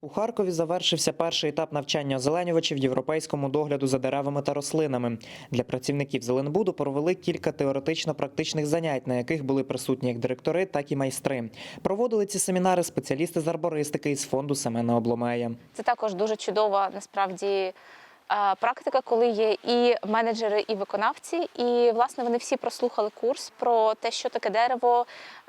У Харкові завершився перший етап навчання озеленювачів європейському догляду за деревами та рослинами. Для працівників Зеленбуду провели кілька теоретично-практичних занять, на яких були присутні як директори, так і майстри. Проводили ці семінари спеціалісти з арбористики із фонду Семена Обломея. Це також дуже чудова насправді практика, коли є і менеджери, і виконавці. І власне вони всі прослухали курс про те, що таке дерево,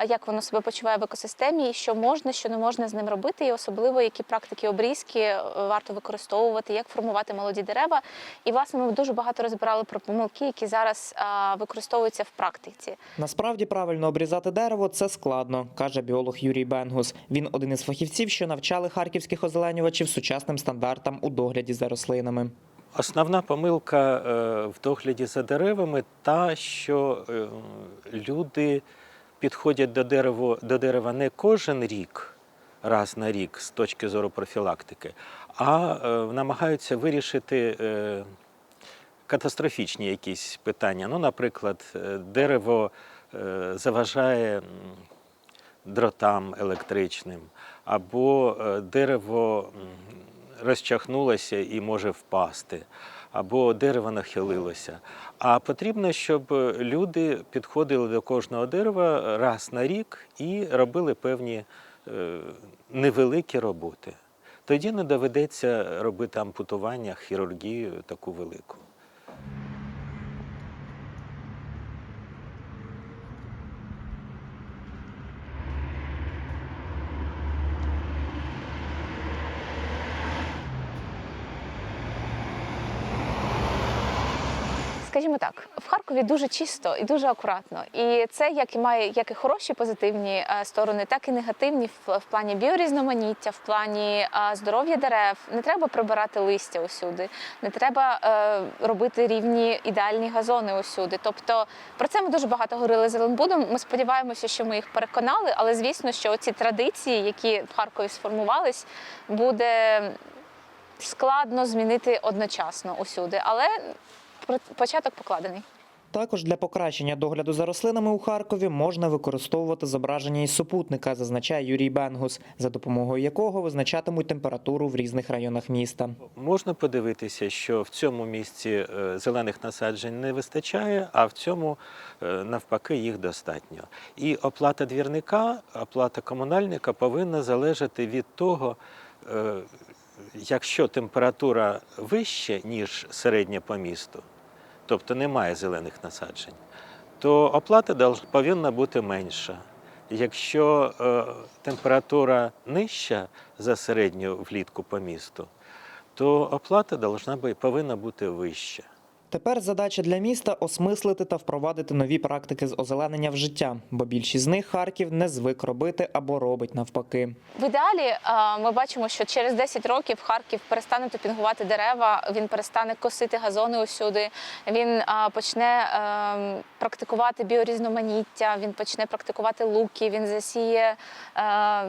як воно себе почуває в екосистемі, і що можна, що не можна з ним робити, і особливо які практики обрізки е, варто використовувати, як формувати молоді дерева. І власне ми дуже багато розбирали про помилки, які зараз використовуються в практиці. Насправді правильно обрізати дерево це складно, каже біолог Юрій Бенгус. Він один із фахівців, що навчали харківських озеленювачів сучасним стандартам у догляді за рослинами. Основна помилка е, в догляді за деревами та, що е, люди підходять до дерева, до дерева не кожен рік, раз на рік з точки зору профілактики, а е, намагаються вирішити катастрофічні якісь питання. Ну, наприклад, дерево заважає дротам електричним, або дерево розчахнулося і може впасти, або дерево нахилилося. А потрібно, щоб е, люди підходили до кожного дерева раз на рік і робили певні е, невеликі роботи. Тоді не доведеться робити ампутування, хірургію таку велику. Скажімо так, в Харкові дуже чисто і дуже акуратно. І це як і має як і хороші позитивні е, сторони, так і негативні в, в плані біорізноманіття, в плані е, здоров'я дерев. Не треба прибирати листя усюди, не треба е, робити рівні ідеальні газони усюди. Тобто про це ми дуже багато говорили з Зеленбудом. Ми сподіваємося, що ми їх переконали, але звісно, що ці традиції, які в Харкові сформувались, буде складно змінити одночасно усюди. Але початок покладений. Також для покращення догляду за рослинами у Харкові можна використовувати зображення із супутника, зазначає Юрій Бенгус, за допомогою якого визначатимуть температуру в різних районах міста. Можна подивитися, що в цьому місці е, зелених насаджень не вистачає, а в цьому е, навпаки їх достатньо. І оплата двірника, оплата комунальника повинна залежати від того, е, якщо температура вища, ніж середня по місту, тобто немає зелених насаджень, то оплата повинна бути менша. Якщо е, температура нижча за середню влітку по місту, то оплата повинна бути вища. Тепер задача для міста осмислити та впровадити нові практики з озеленення в життя, бо більшість з них Харків не звик робити або робить навпаки. В ідеалі е, ми бачимо, що через 10 років Харків перестане топінгувати дерева, він перестане косити газони усюди. Він е, почне е, практикувати біорізноманіття, він почне практикувати луки, він засіє,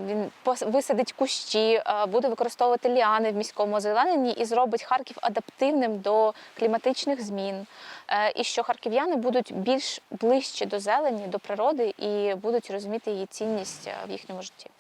він висадить кущі, буде використовувати ліани в міському озелененні і зробить Харків адаптивним до кліматичних змін. Е, І що харків'яни будуть більш ближче до зелені, до природи і будуть розуміти її цінність е, в їхньому житті.